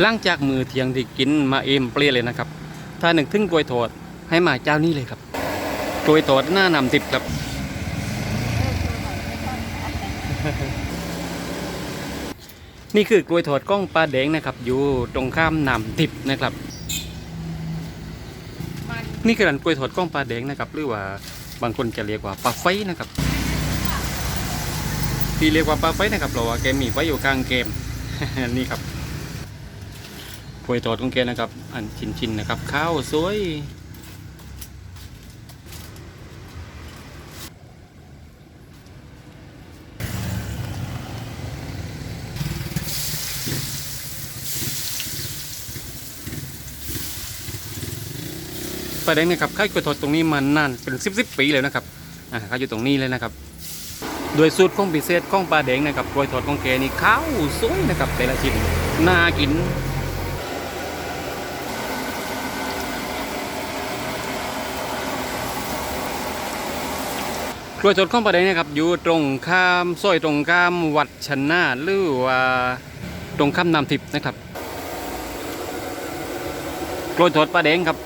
หลังจากมือเทียงที่กินมาเอมเปรี้ยเลยนะครับ ถ้าหนึ่งถึงกล้วยทอดให้มาเจ้านี้เลยครับกล้วยทอดหน้านำติบครับ นี่คือกล้วยทอดกล้องปลาแดงนะครับ อยู่ตรงข้ามนำติบนะครับ นี่คือร้านกล้วยทอดกล้องปลาแดงนะครับ หรือว่าบางคนจะเรียกว่าปลาไฟนะครับที่เรียกว่าปลาไฟนะครับเพราะว่าแกมีไฟอยู่กลางเกมนี่ครับ ล้วยทอดของแกนะครับ อันชิ้นๆนะครับข้าวสวยปลาแดงเนี่ยครับค่ายกล้วยทอดตรงนี้มานานเป็นสิบสิบปีเลยนะครับอ่าเขาอยู่ตรงนี้เลยนะครับ โดยสูตรของพิเศษของปลาแดงนะครับกล้วยทอดของแกนี่ข้าวสวยนะครับแต่ละชิ้นน่ากิน กล้วยสดของประเดงเนะครับอยู่ตรงข้ามซอยตรงข้ามวัดชนะหรือว่าตรงข้ามน้ำทิพย์นะครับกล้วยสดประเดงครับ